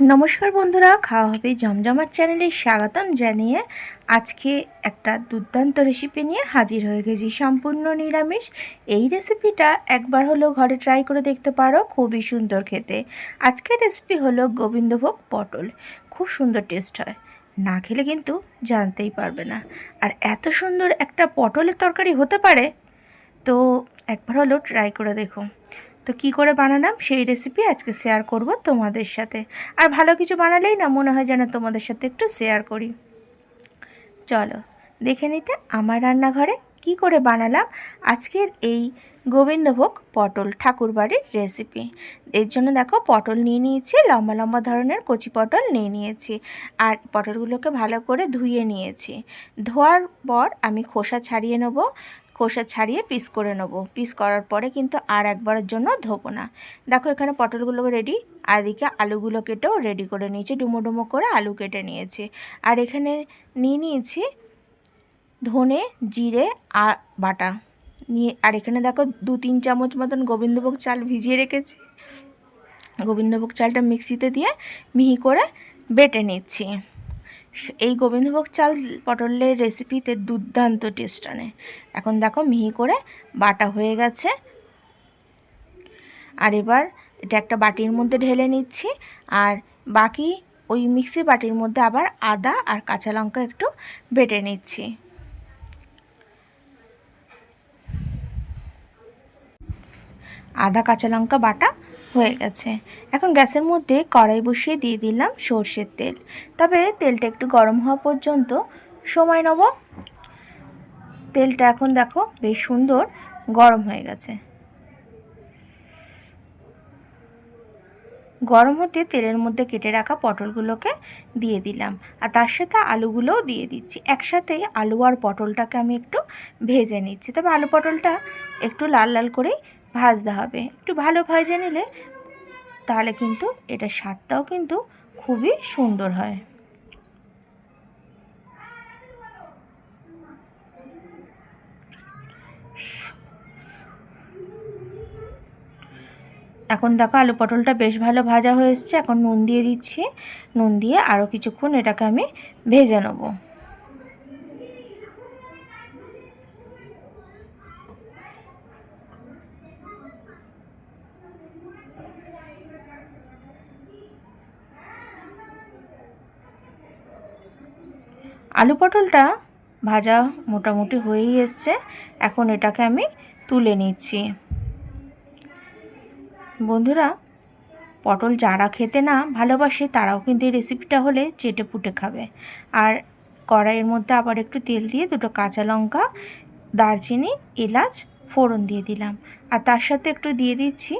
নমস্কার বন্ধুরা, খাওয়া হবে জমজমাট চ্যানেলে স্বাগতম জানিয়ে আজকে একটা দুর্দান্ত রেসিপি নিয়ে হাজির হয়ে গেছি। সম্পূর্ণ নিরামিষ। এই রেসিপিটা একবার হলো ঘরে ট্রাই করে দেখতে পারো, খুবই সুন্দর খেতে। আজকের রেসিপি হলো গোবিন্দভোগ পটল। খুব সুন্দর টেস্ট হয়। না খেলে কিন্তু জানতেই পারবে না। আর এত সুন্দর একটা পটলের তরকারি হতে পারে? তো একবার হলো ট্রাই করে দেখো। তো কি করে বানালাম? সেই রেসিপি আজকে শেয়ার করব তোমাদের সাথে। আর ভালো কিছু বানালেই না মনে হয় যেন তোমাদের সাথে একটু শেয়ার করি। চলো, দেখে নিতে আমার রান্নাঘরে কি করে বানালাম আজকের এই গোবিন্দভোগ পটল ঠাকুরবাড়ির রেসিপি এর জন্য দেখো পটল নিয়ে নিয়েছি, লম্বা লম্বা ধরনের কচি পটল নিয়ে নিয়েছি। আর পটলগুলোকে ভালো করে ধুয়ে নিয়েছি। ধোয়ার পর আমি খোসা ছাড়িয়ে নেব। খোসা ছাড়িয়ে পিস করে নেব। পিস করার পরে কিন্তু আর একবারের জন্য ধোবো না। দেখো এখানে পটলগুলো রেডি আর এদিকে আলুগুলো কেটেও রেডি করে নিয়েছি, ডুমো ডুমো করে আলু কেটে নিয়েছি। আর এখানে নিয়ে নিয়েছি ধনে, জিরে আর বাটা। নিয়ে, আর এখানে দেখো দু তিন চামচ মতন গোবিন্দভোগ চাল ভিজিয়ে রেখেছি। গোবিন্দভোগ চালটা মিক্সিতে দিয়ে মিহি করে বেটে নিচ্ছি। এই গোবিন্দভোগ চাল পটলের রেসিপিতে দুর্দান্ত টেস্ট আনে। এখন দেখো মিহি করে বাটা হয়ে গেছে। আর এবার এটা একটা বাটির মধ্যে ঢেলে নিচ্ছি। আর বাকি ওই মিক্সি বাটির মধ্যে আবার আদা আর কাঁচা লঙ্কা একটু বেটে নিচ্ছি। আদা, কাঁচা লঙ্কা বাটা হয়ে গেছে। এখন গ্যাসের মধ্যে কড়াই বসিয়ে দিয়ে দিলাম সর্ষের তেল। তবে তেলটা একটু গরম হওয়া পর্যন্ত সময় নেব। তেলটা এখন দেখো বেশ সুন্দর গরম হয়ে গেছে। গরম হতে তেলের মধ্যে কেটে রাখা পটলগুলোকে দিয়ে দিলাম। আর তার সাথে আলুগুলোও দিয়ে দিচ্ছি। একসাথে আলু আর পটলটাকে আমি একটু ভেজে নিচ্ছি। তবে আলু পটলটা একটু লাল লাল করেই ভাজতে হবে। একটু ভালো ভেজে নিলে তাহলে কিন্তু এটা স্বাদটাও কিন্তু খুবই সুন্দর হয়। এখন দেখো আলু পটলটা বেশ ভালো ভাজা হয়ে এখন নুন দিয়ে দিচ্ছি। নুন দিয়ে আরও কিছুক্ষণ এটাকে আমি ভেজে নেব। আলু পটলটা ভাজা মোটামুটি হয়েই এসছে। এখন এটাকে আমি তুলে নিচ্ছি। বন্ধুরা, পটল যারা খেতে না ভালোবাসে, তারাও কিন্তু এই রেসিপিটা হলে চেটে পুটে খাবে। আর কড়াইয়ের মধ্যে আবার একটু তেল দিয়ে দুটো কাঁচা লঙ্কা, দারচিনি, এলাচ, ফোড়ন দিয়ে দিলাম। আর তার সাথে একটু দিয়ে দিচ্ছি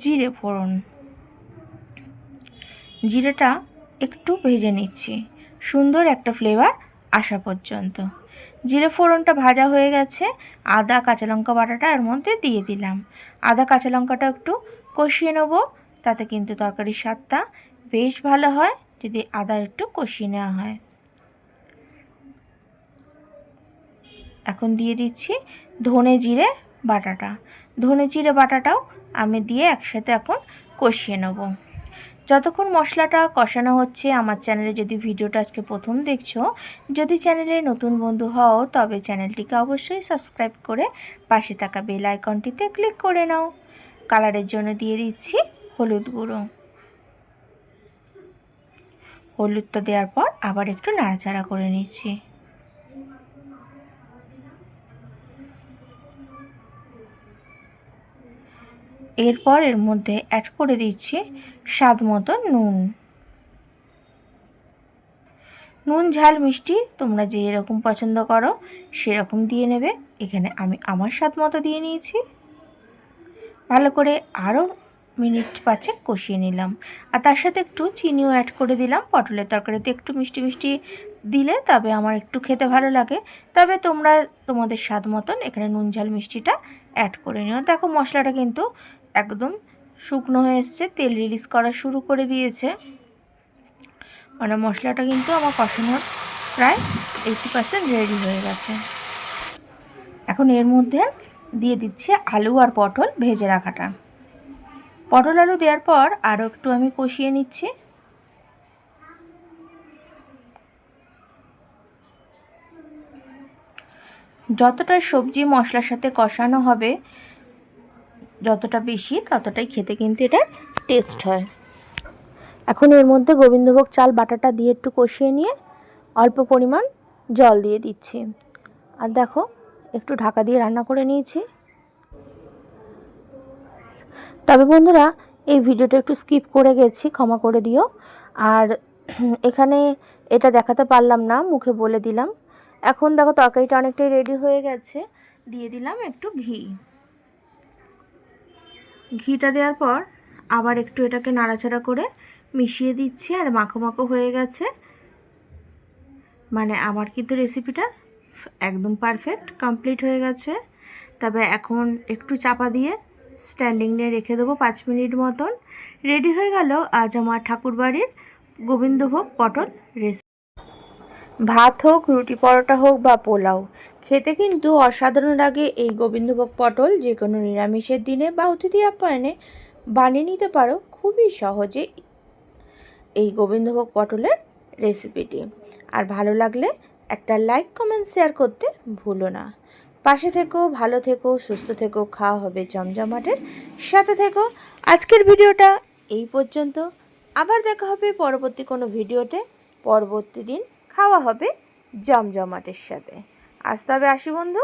জিরে ফোড়ন। জিরেটা একটু ভেজে নিচ্ছি। সুন্দর একটা ফ্লেভার আসা পর্যন্ত। জিরে ফোড়নটা ভাজা হয়ে গেছে, আদা, কাঁচা লঙ্কা বাটাটা এর মধ্যে দিয়ে দিলাম। আদা, কাঁচা লঙ্কাটা একটু কষিয়ে নেব, তাতে কিন্তু তরকারির স্বাদটা বেশ ভালো হয়, যদি আদা একটু কষিয়ে নেওয়া হয়। এখন দিয়ে দিচ্ছি ধনে জিরে বাটাটা। ধনে জিরে বাটাটাও আমি দিয়ে একসাথে এখন কষিয়ে নেব। যতক্ষণ মশলাটা কষানো হচ্ছে, আমার চ্যানেলে যদি ভিডিওটা আজকে প্রথম দেখছ, যদি চ্যানেলে নতুন বন্ধু হও, তবে চ্যানেলটিকে অবশ্যই সাবস্ক্রাইব করে পাশে থাকা বেল আইকনটিতে ক্লিক করে নাও। কালারের জন্য দিয়ে দিচ্ছি হলুদ গুঁড়ো। হলুদটা দেওয়ার পর আবার একটু নাড়াচাড়া করে নিচ্ছি। এরপর এর মধ্যে অ্যাড করে দিচ্ছি স্বাদ মতো নুন। নুন, ঝাল, মিষ্টি তোমরা যে এরকম পছন্দ করো সেরকম দিয়ে নেবে। এখানে আমি আমার স্বাদ মতো দিয়ে নিয়েছি। ভালো করে আরও মিনিট পাঁচেক কষিয়ে নিলাম। আর তার সাথে একটু চিনিও অ্যাড করে দিলাম। পটলের তরকারিতে একটু মিষ্টি মিষ্টি দিলে তবে আমার একটু খেতে ভালো লাগে। তবে তোমরা তোমাদের স্বাদ মতন এখানে নুন, ঝাল, মিষ্টিটা অ্যাড করে নিও। দেখো মশলাটা কিন্তু একদম শুকনো হয়ে এসছে, তেল রিলিজ করা শুরু করে দিয়েছে। মানে মশলাটা কিন্তু আমার কষানোর প্রায় এইটি পার্সেন্ট রেডি হয়ে গেছে। এখন এর মধ্যে দিয়ে দিচ্ছি আলু আর পটল ভেজে রাখাটা। পটল আলু দেওয়ার পর আরও একটু আমি কষিয়ে নিচ্ছি। যতটা সবজি মশলার সাথে কষানো হবে যতটা বেশি ততটাই খেতে কিন্তু এটা টেস্ট হয়। এখন এর মধ্যে গোবিন্দভোগ চাল, বাটাটা দিয়ে একটু কষিয়ে নিয়ে অল্প পরিমাণ জল দিয়ে দিচ্ছি। আর দেখো, একটু ঢাকা দিয়ে রান্না করে নিয়েছি। তবে বন্ধুরা, এই ভিডিওটা একটু স্কিপ করে গেছি, ক্ষমা করে দিও। আর এখানে এটা দেখাতে পারলাম না, মুখে বলে দিলাম। এখন দেখো, তরকারিটা অনেকটাই রেডি হয়ে গেছে। দিয়ে দিলাম একটু ঘি। ঘিটা দেওয়ার পর আবার একটু এটাকে নাড়াচাড়া করে মিশিয়ে দিচ্ছি আর মাখো মাখো হয়ে গেছে। মানে আমার কিন্তু রেসিপিটা একদম পারফেক্ট কমপ্লিট হয়ে গেছে। তবে এখন একটু চাপা দিয়ে স্ট্যান্ডিং নিয়ে রেখে দেবো পাঁচ মিনিট মতন। রেডি হয়ে গেল আজ আমার ঠাকুরবাড়ির গোবিন্দভোগ পটল রেসিপি ভাত হোক, রুটি পরোটা হোক বা পোলাও খেতে কিন্তু অসাধারণ লাগে এই গোবিন্দভোগ পটল যে কোনো নিরামিষের দিনে বা অতিথি আপ্যায়নে বানিয়ে নিতে পারো। খুবই সহজে এই গোবিন্দভোগ পটলের রেসিপিটি আর ভালো লাগলে একটা লাইক কমেন্ট শেয়ার করতে ভুলো না। পাশে থেকো, ভালো থেকো, সুস্থ থেকো, খাওয়া হবে জমজমাটের সাথে থেকো। আজকের ভিডিওটা এই পর্যন্ত। আবার দেখা হবে পরবর্তী কোনো ভিডিওতে। পরবর্তী দিন খাওয়া হবে জমজমাটের সাথে। আজ তবে আসি বন্ধু।